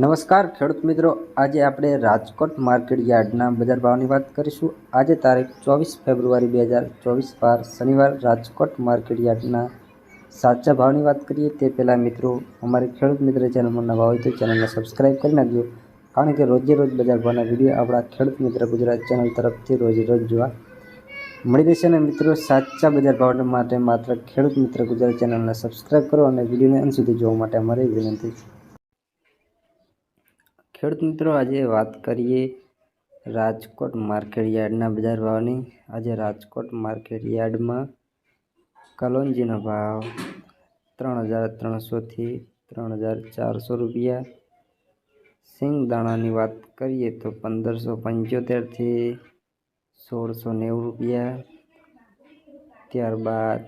નમસ્કાર ખેડૂત મિત્રો આજે આપણે રાજકોટ માર્કેટ યાર્ડના બજાર ભાવની વાત કરીશું આજે તારીખ ચોવીસ ફેબ્રુઆરી બે હજાર ચોવીસ વાર શનિવાર રાજકોટ માર્કેટ યાર્ડના સાચા ભાવની વાત કરીએ તે પહેલાં મિત્રો અમારી ખેડૂત મિત્ર ચેનલમાં નવા હોય તો ચેનલને સબસ્ક્રાઈબ કરી નાખજો કારણ કે રોજે રોજ બજાર ભાવના વિડીયો આપણા ખેડૂત મિત્ર ગુજરાત ચેનલ તરફથી રોજે રોજ જોવા મળી રહેશે અને મિત્રો સાચા બજાર ભાવ માટે માત્ર ખેડૂત મિત્ર ગુજરાત ચેનલને સબસ્ક્રાઈબ કરો અને વિડીયોને અંત સુધી જોવા માટે અમારી વિનંતી છે ખેડૂત મિત્રો આજે વાત કરીએ રાજકોટ માર્કેટ યાર્ડના બજાર ભાવની આજે રાજકોટ માર્કેટ યાર્ડમાં કલોંજીનો ભાવ ત્રણ હજાર ત્રણસોથી ત્રણ હજાર ચારસો રૂપિયા સિંગ દાણાની વાત કરીએ તો પંદરસો પંચોતેરથી સોળસો નેવું રૂપિયા ત્યારબાદ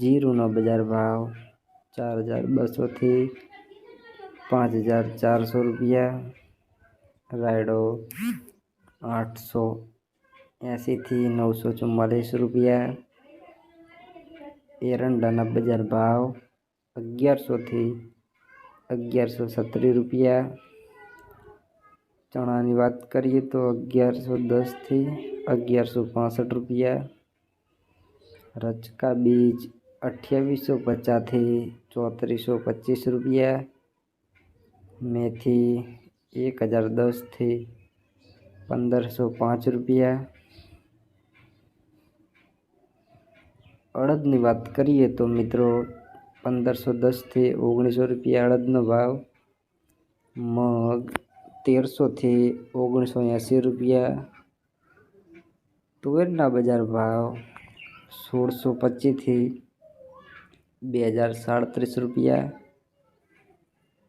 જીરુનો બજાર ભાવ ચાર હજાર બસોથી पाँच हज़ार चार सौ रुपया राइडो आठ सौ ऐसी थी नौ सौ चौवालीस रुपया एरंडा नब्बे हज़ार भाव अग्यार सौ थी अग्यार सौ सत्रह रुपया चना की बात करिए तो अग्यार सौ दस थी अग्यार सौ पांसठ रुपया रचका बीज अठावी सौ पचास थी चौतरीस सौ पच्चीस रुपया मेथी एक हज़ार दस थी पंद्रह सौ पाँच रुपया अड़द की बात करिए तो मित्रों पंदर सौ दस थी ओगनीस सौ रुपया अड़दनों भाव मग तेर सौ थी ओगनीस सौ एसी रुपया तुवेरना बाजार भाव सोल सौ पच्चीस थी बे हज़ार साड़ीस रुपया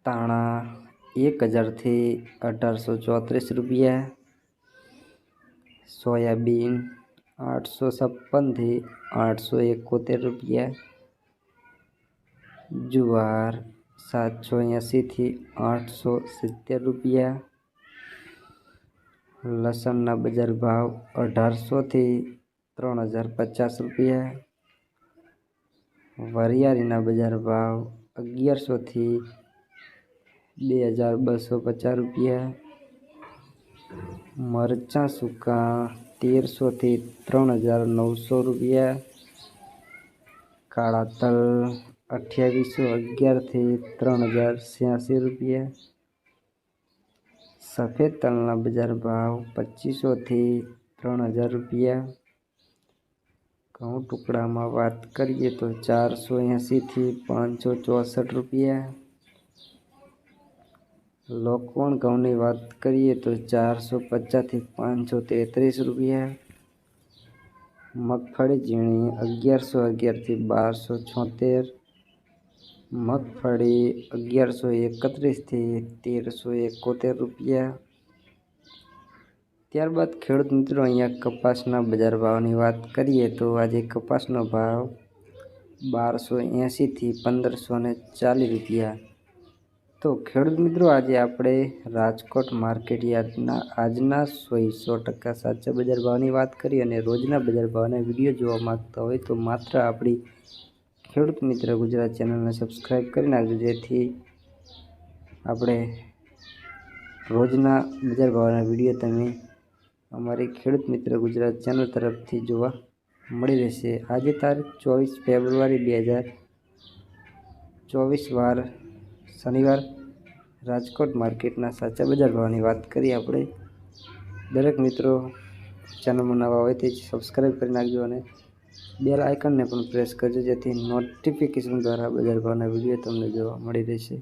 ताना एक हज़ार थे अठारह सौ चौतरीस रुपये सोयाबीन आठ सौ छप्पन थे आठ सौ इकोतेर रुपये जुआर सात सौ अस्सी थी आठ सौ सितर रुपये लसन न बजार भाव अठार सौ थे तरण हज़ार पचास रुपये वरियारी बजार भाव भाव सौ थी 2250 रुपया मरचा सुका 1300 થી 3900 રૂપિયા કાડતલ 2811 થી 3086 રૂપિયા સફેદ તલનો બજાર ભાવ 2500 થી 3000 રૂપિયા ઘઉં ટુકડામાં વાત કરીએ તો 480 થી 564 રૂપિયા लोकोण गाँव की बात करिए तो चार सौ पचास थी पाँच सौ तेतरीस रुपया मगफड़ी झीणी अगियार सौ अगियार बार सौ छोतेर मगफड़ी अगियार सौ एकत्रीस तेर सौ एकोतेर रुपया त्यारबाद खेड मित्रों अँ कपासना बजार भावनी बात करिए तो आज कपासनो भाव बार सौ एसी थी पंदर सौ चालीस रुपया તો ખેડૂત મિત્રો આજે આપણે રાજકોટ માર્કેટ યાર્ડના આજના સોય સો ટકા સાચા બજાર ભાવની વાત કરી અને રોજના બજાર ભાવના વિડીયો જોવા માગતા હોય તો માત્ર આપણી ખેડૂત મિત્ર ગુજરાત ચેનલને સબસ્ક્રાઈબ કરી નાખજો જેથી આપણે રોજના બજાર ભાવના વિડીયો તમે અમારી ખેડૂત મિત્ર ગુજરાત ચેનલ તરફથી જોવા મળી રહેશે આજે તારીખ ચોવીસ ફેબ્રુઆરી બે હજાર ચોવીસ વાર શનિવાર રાજકોટ માર્કેટના સાચા બજાર ભાવની વાત કરીએ આપણે દરેક મિત્રો ચેનલમાં નવા હોય તે સબસ્ક્રાઈબ કરી નાખજો અને બેલ આઇકનને પણ પ્રેસ કરજો જેથી નોટિફિકેશન દ્વારા બજાર ભાવના વિડીયો તમને જોવા મળી રહેશે